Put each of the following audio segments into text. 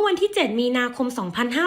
มื่อวันที่ 7 มีนาคม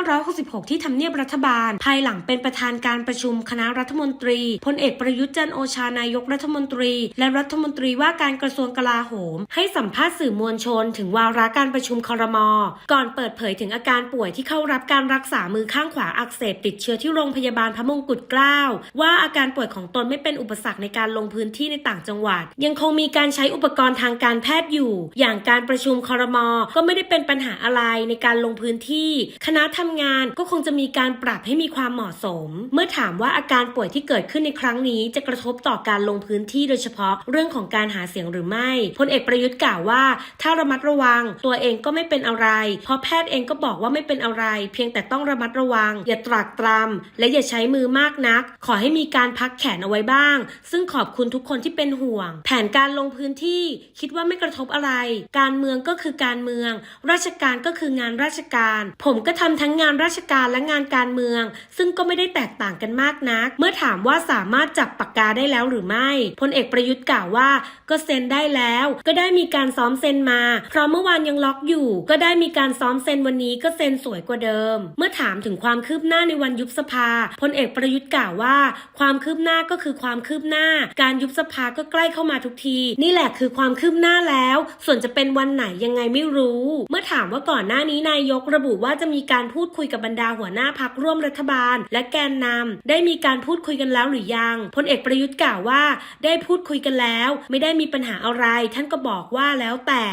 2566 ที่ทำเนียบรัฐบาล ภายหลังเป็นประธานการประชุมคณะรัฐมนตรีพลเอกประยุทธ์จันโอชานายกรัฐมนตรี และรัฐมนตรีว่าการกระทรวงกลาโหม ให้สัมภาษณ์สื่อมวลชน ถึงวาระการประชุมครมอก่อนเปิดเผยถึงอาการป่วยที่เข้ารับการรักษามือข้างขวาอักเสบติดเชื้อที่โรงพยาบาลพระมงกุฎเกล้าว่าอาการป่วยของตนไม่เป็นอุปสรรคในการลงพื้นที่ในต่างจังหวัด ยังคงมีการใช้อุปกรณ์ทางการแพทย์อยู่ อย่างการประชุมครมอก็ไม่ได้เป็นปัญหาอะไรในการลงพื้นที่ คณะทำงานก็คงจะมีการปรับให้มีความเหมาะสม เมื่อถามว่าอาการป่วยที่เกิดขึ้นในครั้งนี้ จะกระทบต่อการลงพื้นที่โดยเฉพาะเรื่องของการหาเสียงหรือไม่พลเอกประยุทธ์กล่าวว่า ถ้าระมัดระวัง ตัวเองก็ไม่เป็นอะไร เพราะแพทย์เองก็บอกว่าไม่เป็นอะไร เพียงแต่ต้องระมัดระวัง อย่าตรากตรำและอย่าใช้มือมากนัก ขอให้มีการพักแขนเอาไว้บ้าง ซึ่งขอบคุณทุกคนที่เป็นห่วง แผนการลงพื้นที่ คิดว่าไม่กระทบอะไร การเมืองก็คือการเมือง ราชการก็คืองานราชการ ผมก็ทำทั้งงานราชการและงานการเมือง ซึ่งก็ไม่ได้แตกต่างกันมากนัก เมื่อถามว่าสามารถจับปากกาได้แล้วหรือไม่พลเอกประยุทธ์กล่าวว่า ก็เซ็นได้แล้ว ก็ได้มีการซ้อมเซ็นมา เพราะเมื่อวานยังล็อกอยู่ ก็ได้มีการซ้อมเซ็นวันนี้ก็เซ็นสวยกว่าเดิม เมื่อถามถึงความคืบหน้าในวันยุบสภาพลเอกประยุทธ์กล่าวว่า ความคืบหน้าก็คือความคืบหน้า การยุบสภาก็ใกล้เข้ามาทุกที นี่แหละคือความคืบหน้าแล้ว ส่วนจะเป็นวันไหนยังไงไม่รู้ เมื่อถามว่าก่อนหน้านี้นายกระบุว่าจะมีการพูดคุยกับบรรดาหัวหน้าพักร่วมรัฐบาล และแกนนำได้มีการพูดคุยกันแล้วหรือยังพลเอกประยุทธ์กล่าวว่า ได้พูดคุยกันแล้ว ไม่ได้มีปัญหาอะไร ท่านก็บอกว่าแล้วแต่